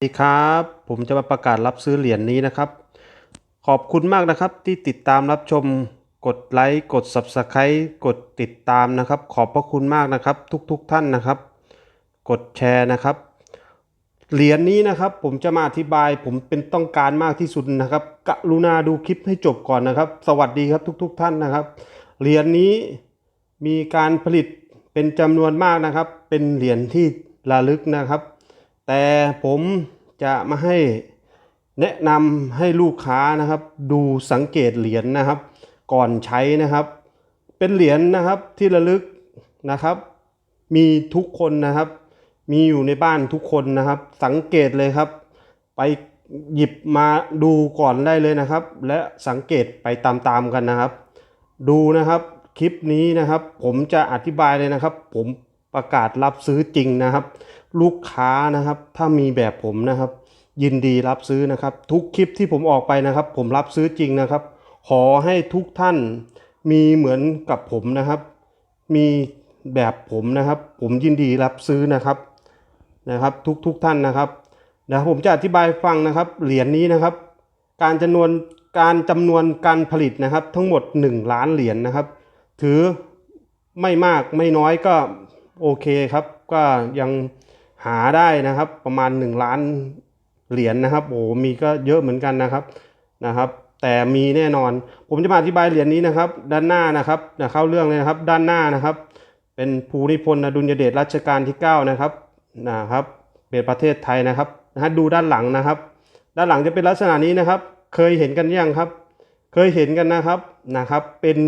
สวัสดีครับ ผมจะมาประกาศรับซื้อเหรียญนี้นะครับ ขอบคุณมากนะครับที่ติดตามรับชมกดไลค์กด Subscribe กดติดตามนะครับ ขอบพระคุณมากนะครับ ทุกๆทท่านนะครับ กดแชร์นะครับ เหรียญนี้นะครับ ผมจะมาอธิบายผมเป็นต้องการมากที่สุดนะครับ กรุณาดูคลิปให้จบก่อนนะครับ สวัสดีครับทุกๆท่านนะครับ เหรียญนี้มีการผลิตเป็นจำนวนมากนะครับ เป็นเหรียญที่ระลึกนะครับ แต่ผมจะมาให้แนะนำให้ลูกค้านะครับ ดูสังเกตเหรียญนะครับ ก่อนใช้นะครับ เป็นเหรียญนะครับที่ระลึกนะครับ มีทุกคนนะครับ มีอยู่ในบ้านทุกคนนะครับ สังเกตเลยครับ ไปหยิบมาดูก่อนได้เลยนะครับ และสังเกตไปตามๆกันนะครับ ดูนะครับคลิปนี้นะครับ ผมจะอธิบายเลยนะครับ ผมประกาศรับซื้อจริงนะครับ ลูกค้านะครับ ถ้ามีแบบผมนะครับ ยินดีรับซื้อนะครับ ทุกคลิปที่ผมออกไปนะครับ ผมรับซื้อจริงนะครับ ขอให้ทุกท่านมีเหมือนกับผมนะครับ มีแบบผมนะครับ ผมยินดีรับซื้อนะครับนะครับ ทุกทุกท่านนะครับเดี๋ยวผมจะอธิบายฟังนะครับเหรียญนี้นะครับ การจำนวนการจำนวนการผลิตนะครับ ทั้งหมด 1 ล้านเหรียญนะครับ ถือไม่มากไม่น้อยก็โอเคครับ ก็ยัง หาได้นะครับประมาณ 1 ล้านเหรียญนะครับโอ้มีก็เยอะเหมือนกันนะครับนะครับ แต่มีแน่นอน ผมจะมาอธิบายเหรียญนี้นะครับ ด้านหน้านะครับนะเข้าเรื่องเลยนะครับด้านหน้านะครับ เป็นภูนิพนธ์อดุลยเดชรัชกาลที่ 9 นะครับนะครับเป็นประเทศไทยนะครับนะฮะดูด้านหลังนะครับ ด้านหลังจะเป็นลักษณะนี้นะครับ เคยเห็นกันยังครับ เคยเห็นกันนะครับนะครับ เป็น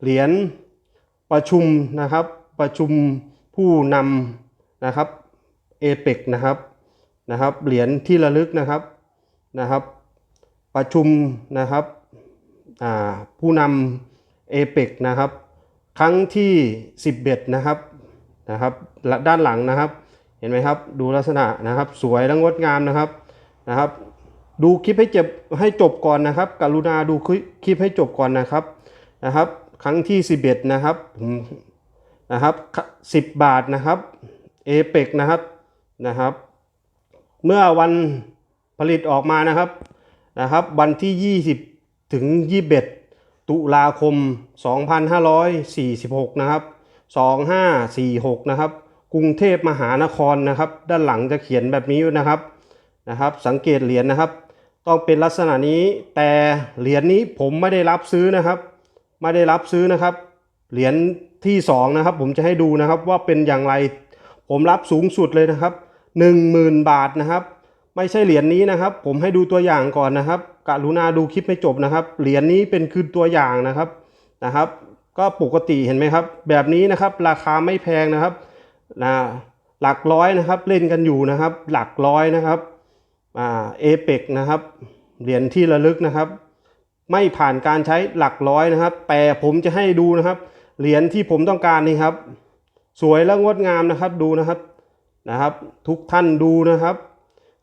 เหรียญประชุมนะครับ ประชุมผู้นำนะครับ เอเปกนะครับนะครับเหรียญที่ระลึกนะครับนะครับ ประชุมนะครับผู้นำเอเปกนะครับ ครั้งที่ 11 นะครับนะครับด้านหลังนะครับ เห็นไหมครับดูลักษณะนะครับ สวยและงดงามนะครับนะครับ ดูคลิปให้จบให้จบก่อนนะครับ กรุณาดูคลิปให้จบก่อนนะครับนะครับ ครั้งที่ 11 นะครับนะครับ 10 บาทนะครับเอเปกนะครับ นะครับ เมื่อวันผลิตออกมานะครับนะครับ วันที่ 20 ถึง 21 ตุลาคม 2546 นะครับ 2546 นะครับ กรุงเทพมหานครนะครับ ด้านหลังจะเขียนแบบนี้นะครับนะครับ สังเกตเหรียญนะครับ ต้องเป็นลักษณะนี้แต่เหรียญนี้ผมไม่ได้รับซื้อนะครับ ไม่ได้รับซื้อนะครับ เหรียญที่สองนะครับ ผมจะให้ดูนะครับว่าเป็นอย่างไร ผมรับสูงสุดเลยนะครับ 10,000 บาทนะครับ ไม่ใช่เหรียญนี้นะครับ ผมให้ดูตัวอย่างก่อนนะครับกรุณาดูคลิปให้จบนะครับ เหรียญนี้เป็นคือตัวอย่างนะครับนะครับ ก็ปกติเห็นไหมครับ แบบนี้นะครับราคาไม่แพงนะครับนะหลักร้อยนะครับเล่นกันอยู่นะครับ หลักร้อยนะครับอ่าเอเปกนะครับเหรียญที่ระลึกนะครับ ไม่ผ่านการใช้หลักร้อยนะครับ แต่ผมจะให้ดูนะครับ เหรียญที่ผมต้องการนี่ครับ สวยและงดงามนะครับดูนะครับ นะครับ ทุกท่านดูนะครับ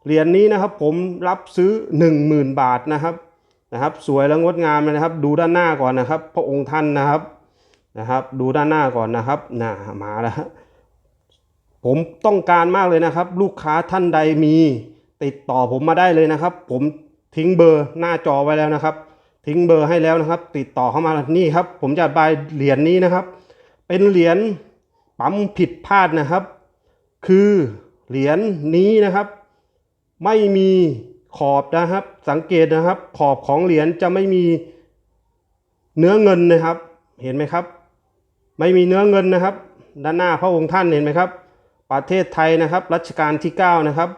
เหรียญนี้นะครับผมรับซื้อ 10,000 บาทนะครับนะครับ สวยและงดงามเลยนะครับ ดูด้านหน้าก่อนนะครับ พระองค์ท่านนะครับนะครับ ดูด้านหน้าก่อนนะครับน่ามาแล้วผมต้องการมากเลยนะครับ ลูกค้าท่านใดมีติดต่อผมมาได้เลยนะครับ ผมทิ้งเบอร์หน้าจอไว้แล้วนะครับ ทิ้งเบอร์ให้แล้วนะครับ ติดต่อเข้ามานี่ครับ ผมจะบายเหรียญนี้นะครับ เป็นเหรียญปั๊มผิดพลาดนะครับ คือเหรียญนี้นะครับ ไม่มีขอบนะครับ สังเกตนะครับ ขอบของเหรียญจะไม่มีเนื้อเงินนะครับ เห็นไหมครับ ไม่มีเนื้อเงินนะครับ ด้านหน้าพระองค์ท่านเห็นไหมครับ ประเทศไทยนะครับ รัชกาลที่ 9 นะครับ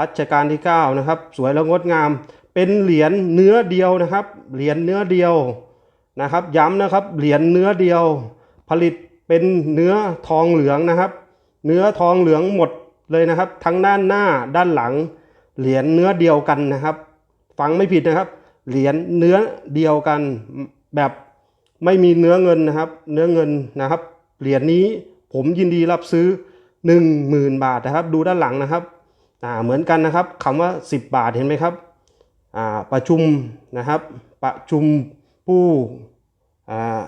รัชกาลที่ 9 นะครับ สวยและงดงาม เป็นเหรียญเนื้อเดียวนะครับ เหรียญเนื้อเดียวนะครับ ย้ำนะครับ เหรียญเนื้อเดียว ผลิตเป็นเนื้อทองเหลืองนะครับ เนื้อทองเหลืองหมดเลยนะครับ ทั้งด้านหน้าด้านหลัง เหรียญเนื้อเดียวกันนะครับ ฟังไม่ผิดนะครับ เหรียญเนื้อเดียวกันแบบไม่มีเนื้อเงินนะครับ เนื้อเงินนะครับ เหรียญนี้ผมยินดีรับซื้อ 10,000 บาทนะครับ ดูด้านหลังนะครับอ่าเหมือนกันนะครับคำว่า 10 บาทเห็นไหมครับอ่าประชุมนะครับ ประชุมผู้อ่า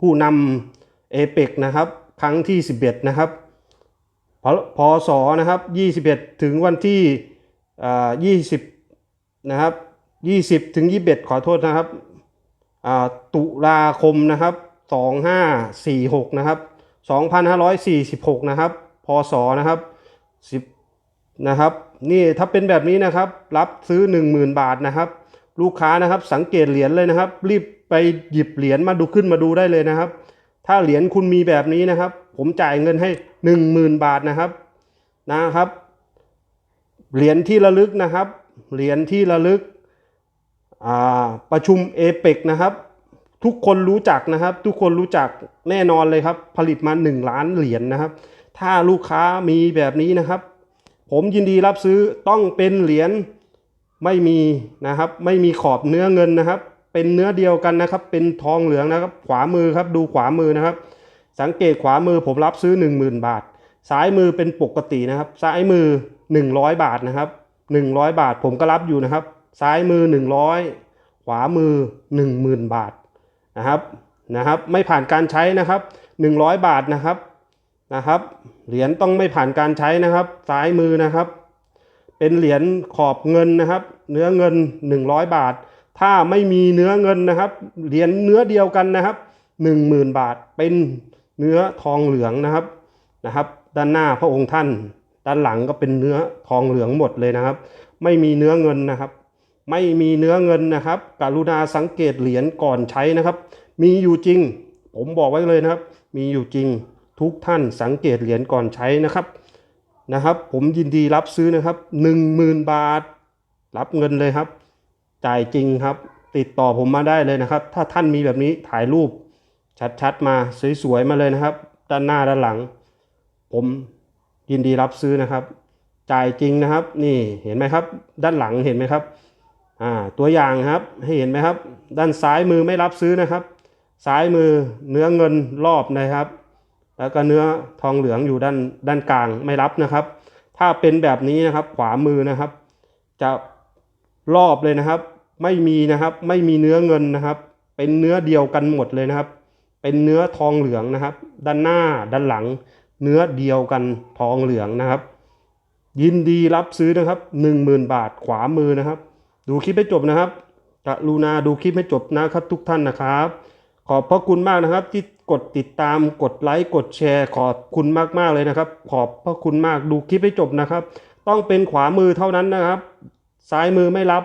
ผู้นำเอเปกนะครับ ครั้งที่ 11 นะครับ พศนะครับ21 ถึงวันที่อ่ายี่สิบนะครับยี่สิบถึงยี่สิบเอ็ดขอโทษนะครับตุลาคมนะครับสองห้าสี่หกนะครับสองพันะครับ พศนะครับสิบนะครับ นี่ถ้าเป็นแบบนี้นะครับ รับซื้อหนึ่งหมื่นบาทนะครับ ลูกค้านะครับสังเกตเหรียญเลยนะครับ รีบไปหยิบเหรียญมาดูขึ้นมาดูได้เลยนะครับ ถ้าเหรียญคุณมีแบบนี้นะครับ ผมจ่ายเงินให้หนึ่งหมื่นบาทนะครับนะครับ เหรียญที่ระลึกนะครับ เหรียญที่ระลึกประชุมเอเปกนะครับ ทุกคนรู้จักนะครับ ทุกคนรู้จักแน่นอนเลยครับ ผลิตมา 1 ล้านเหรียญนะครับ ถ้าลูกค้ามีแบบนี้นะครับ ผมยินดีรับซื้อต้องเป็นเหรียญไม่มีนะครับ ไม่มีขอบเนื้อเงินนะครับ เป็นเนื้อเดียวกันนะครับ เป็นทองเหลืองนะครับ ขวามือครับดูขวามือนะครับ สังเกตขวามือผมรับซื้อ 10,000 บาท ซ้ายมือเป็นปกตินะครับ ซ้ายมือ 100 บาทนะครับ 100 บาทผมก็รับอยู่นะครับ ซ้ายมือ 100 ขวามือ 10,000 บาทนะครับนะครับไม่ผ่านการใช้นะครับ 100 บาทนะครับนะครับเหรียญต้องไม่ผ่านการใช้นะครับ ซ้ายมือนะครับ เป็นเหรียญขอบเงินนะครับ เนื้อเงิน 100 บาท ถ้าไม่มีเนื้อเงินนะครับ เหรียญเนื้อเดียวกันนะครับ 10,000 บาทเป็นเนื้อทองเหลืองนะครับนะครับ ด้านหน้าพระองค์ท่าน ด้านหลังก็เป็นเนื้อทองเหลืองหมดเลยนะครับ ไม่มีเนื้อเงินนะครับ ไม่มีเนื้อเงินนะครับ กรุณาสังเกตเหรียญก่อนใช้นะครับ มีอยู่จริง ผมบอกไว้เลยนะครับ มีอยู่จริงทุกท่านสังเกตเหรียญก่อนใช้นะครับนะครับ ผมยินดีรับซื้อนะครับ 10,000 บาท รับเงินเลยครับ จ่ายจริงครับ ติดต่อผมมาได้เลยนะครับ ถ้าท่านมีแบบนี้ถ่ายรูป ชัดๆมาสวยๆมาเลยนะครับ ด้านหน้าด้านหลัง ผมยินดีรับซื้อนะครับ จ่ายจริงนะครับ นี่เห็นไหมครับ ด้านหลังเห็นไหมครับอ่าตัวอย่างครับให้เห็นไหมครับ ด้านซ้ายมือไม่รับซื้อนะครับ ซ้ายมือเนื้อเงินรอบนะครับ แล้วก็เนื้อทองเหลืองอยู่ด้านด้านกลางไม่รับนะครับ ถ้าเป็นแบบนี้นะครับขวามือนะครับ จะ รอบเลยนะครับ ไม่มีนะครับ ไม่มีเนื้อเงินนะครับ เป็นเนื้อเดียวกันหมดเลยนะครับ เป็นเนื้อทองเหลืองนะครับ ด้านหน้าด้านหลัง เนื้อเดียวกันทองเหลืองนะครับ ยินดีรับซื้อนะครับ 10,000 บาทขวามือนะครับ ดูคลิปให้จบนะครับกรุณาดูคลิปให้จบนะครับทุกท่านนะครับ ขอบพระคุณมากนะครับ ที่กดติดตามกดไลค์กดแชร์ ขอบคุณมากๆเลยนะครับ ขอบพระคุณมากดูคลิปให้จบนะครับ ต้องเป็นขวามือเท่านั้นนะครับ ซ้ายมือไม่รับ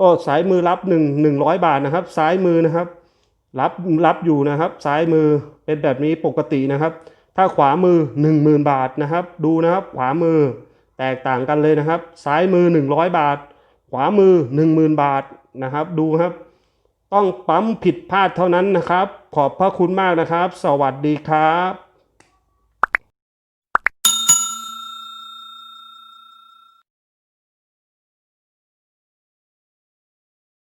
ก็สายมือรับ1 100 บาทนะครับ ซ้ายมือนะครับ รับรับอยู่นะครับ ซ้ายมือเป็นแบบนี้ปกตินะครับ ถ้าขวามือ 10,000 บาทนะครับ ดูนะครับขวามือแตกต่างกันเลยนะครับ ซ้ายมือ 100 บาท ขวามือ 10,000 บาทนะครับ ดูครับ ต้องปั๊มผิดพลาดเท่านั้นนะครับ ขอบพระคุณมากนะครับ สวัสดีครับ